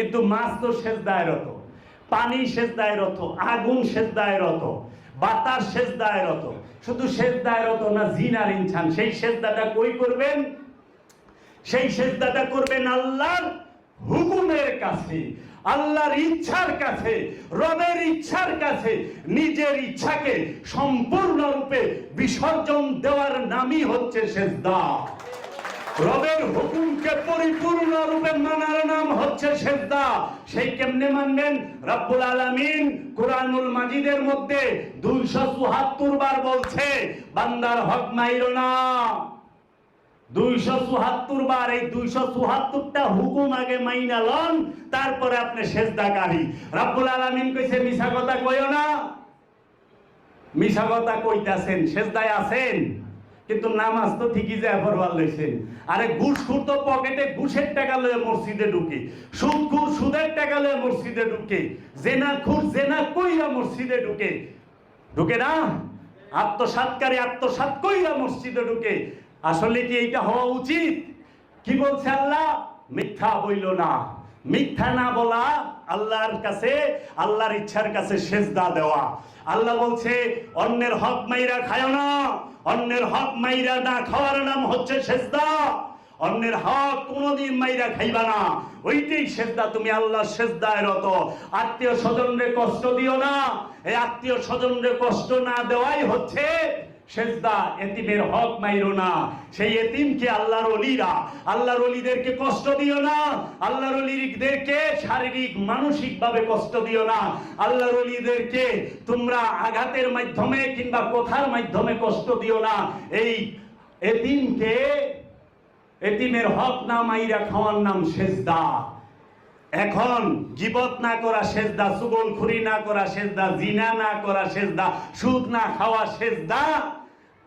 কিন্তু মাছ তো সেজদায় রত, পানি সেজদায় রত, আগুন সেজদায় রত, বাতাস সেজদায় রত। শুধু সেজদায় রত না জিনার ইনসান, সেই সেজদাটা কই করবেন? সেই সেজদাটা করবেন আল্লাহর হুকুমের কাছে, আল্লাহর ইচ্ছার কাছে, রবের ইচ্ছার কাছে, নিজের ইচ্ছাকে সম্পূর্ণরূপে বিসর্জন দেওয়ার নামই হচ্ছে সেজদা। রবের হুকুমকে পরিপূর্ণ রূপে মানার নাম হচ্ছে সেজদা। সেই কেমনে মানবেন? রব্বুল আলামিন কোরআনুল মাজিদের মধ্যে দুইশো চুহাত্তর বার বলছে, বান্দার হক মাইরো না। দুইশো চুহাত্তর বার এই দুইশো চুহাত্তরটা হুকুম আগে মাইনা লন, তারপরে আপনি সেজদাকারী। রাব্বুল আলামিন কইছে, মিছা কথা কইও না। মিছা কথা কইতাছেন, সেজদায় আছেন। কিন্তু নামাজ তো ঠিকই যায় পড়বার লইছেন আরে ঘুষখুর তো পকেটে ঘুষের টাকা লয়ে মসজিদে ঢুকে। সুদখুর সুদের টাকা লয়ে মসজিদে ঢুকে। জেনা জেনাখুর জেনা কইরা মসজিদে ঢুকে। ঢুকে না? আত্মসাৎকারী আত্মসাৎ কইরা মসজিদে ঢুকে। আসলে কি এইটা হওয়া উচিত? কি বলছে আল্লাহ? মিথ্যা বইল না। মিথ্যা না বলা আল্লাহর কাছে, আল্লাহর ইচ্ছার কাছে সেজদা দেওয়া। আল্লাহ বলছে, অন্যের হক মাইরা খায় না, অন্যের হক মাইরা না খাওয়ার নাম হচ্ছে সেজদা। অন্যের হক কোনোদিন মাইরা খাইবা না, ওইটাই সেজদা, তুমি আল্লাহ সেজদায় রত। আত্মীয় স্বজনরে কষ্ট দিও না, এই আত্মীয় স্বজনরে কষ্ট না দেওয়াই হচ্ছে সেজদা এতিমের হক মাইরো না। সেই এতিমকে আল্লাহর অলিরা, আল্লাহর অলিদেরকে কষ্ট দিও না। আল্লাহর অলিদেরকে শারীরিক মানসিক ভাবে কষ্ট দিও না। আল্লাহর অলিদেরকে তোমরা আঘাতের মাধ্যমে কিংবা কথার মাধ্যমে কষ্ট দিও না। এই এতিমকে এতিমের হক না মাইরা খাওয়ার নাম সেজদা। এখন গিবত না করা সেজদা সুগল খুরি না করা সেজদা, জিনা না করা সেজদা, সুদ না খাওয়া সেজদা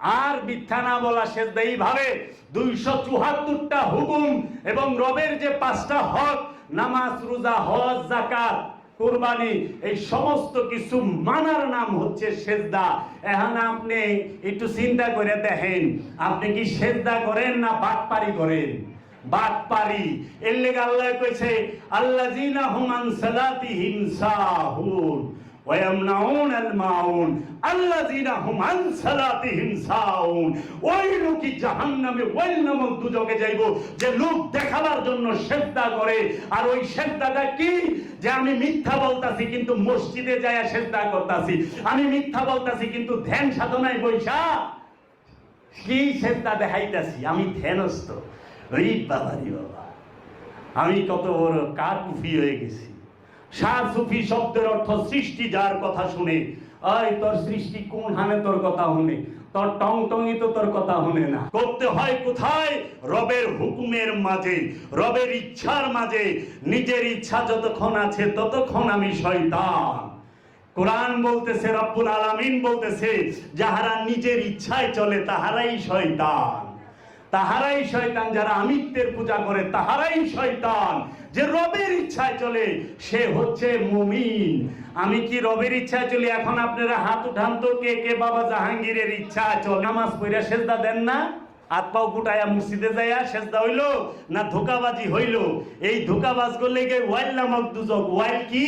আর মিথ্যা না বলা সেজদা। এইভাবে দুইশো চুহাত্তরটা হুকুম এবং রবের যে পাঁচটা হক, নামাজ, রোজা, হজ জাকাত কোরবানি, এই সমস্ত কিছু মানার নাম হচ্ছে সেজদা। এখন আপনি একটু চিন্তা করে দেখেন, আপনি কি সেজদা করেন না বাটপারি করেন? বাটপারি। এর লেগে আল্লাহ কইছে, আল্লাযিনা হুম আন সালাতিহিম সাহুন। ওয়া ইয়ামনাউন আল মাউন আল্লাযিনা হুম আন সালাতিহিম সাহুন ওই লোকই জাহান্নামে ওই নামক দুজকে যাইব, যে লোক দেখাবার জন্য সেজদা করে। আর ওই সেজদাটা কি? যে আমি মিথ্যা বলতাছি, কিন্তু মসজিদে যায়া সেজদা করতাছি। আমি মিথ্যা বলতাছি, কিন্তু ধ্যান সাধনায় বৈশা কি সেজদা দেখাইতাছি? আমি ধ্যানস্থ। ওই বাবারি বাবা, আমি কত বড় কাকুফি হয়ে গেছি? সার সুফি শব্দের অর্থ সৃষ্টি যার কথা শুনে। আই তোর সৃষ্টি কোন হানে তোর কথা শুনে তোর টং টংই তো তোর কথা শুনে না। করতে হয় কোথায়? রবের হুকুমের মাঝে, রবের ইচ্ছার মাঝে। নিজের ইচ্ছা যতক্ষণ আছে, ততক্ষণ আমি শয়তান। কোরআন বলতেছে, রব্বুল আলামিন বলতেছে, যাহারা নিজের ইচ্ছায় চলে, তাহারাই শয়তান। তাহারাই শয়তান, যারা আমিত্বের পূজা করে, তাহারাই শয়তান। যে রবের ইচ্ছায় চলে, সে হচ্ছে মুমিন। আমি কি রবের ইচ্ছায় চলি? এখন আপনারা হাত উঠান তো, কে কে বাবা জাহাঙ্গীরের ইচ্ছা চল। নামাজ পড়া সেজদা দেন না? হাত পাও যাইয়া সেজদা হইল না ধোকাবাজি হইল? এই ধোকাবাজ করলে গিয়ে ওয়াইল নামক দুজক। ওয়াইল কি?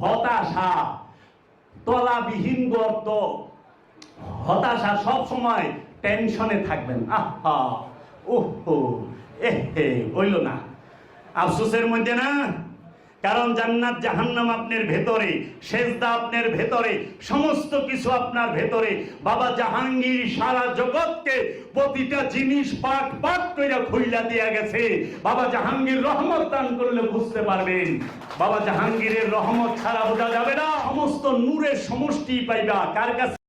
হতাশা। তলাবিহীন গর্ত। হতাশা সব সময় টেনশনে থাকবেন। আহা! ওহো, এহে হইল না। আফসোসের মধ্যে না? কারণ জান্নাত জাহান্নাম আপনার ভেতরে, সেজদা আপনার ভেতরে, সমস্ত কিছু আপনার ভেতরে। বাবা জাহাঙ্গীর সারা জগৎকে প্রতিটা জিনিস পাক পাক কইরা খুইলা দিয়া গেছে। বাবা জাহাঙ্গীর রহমত দান করলে বুঝতে পারবেন। বাবা জাহাঙ্গীরের রহমত ছাড়া বোঝা যাবে না। সমস্ত নূরের সমষ্টি পাইবা। কার কাছে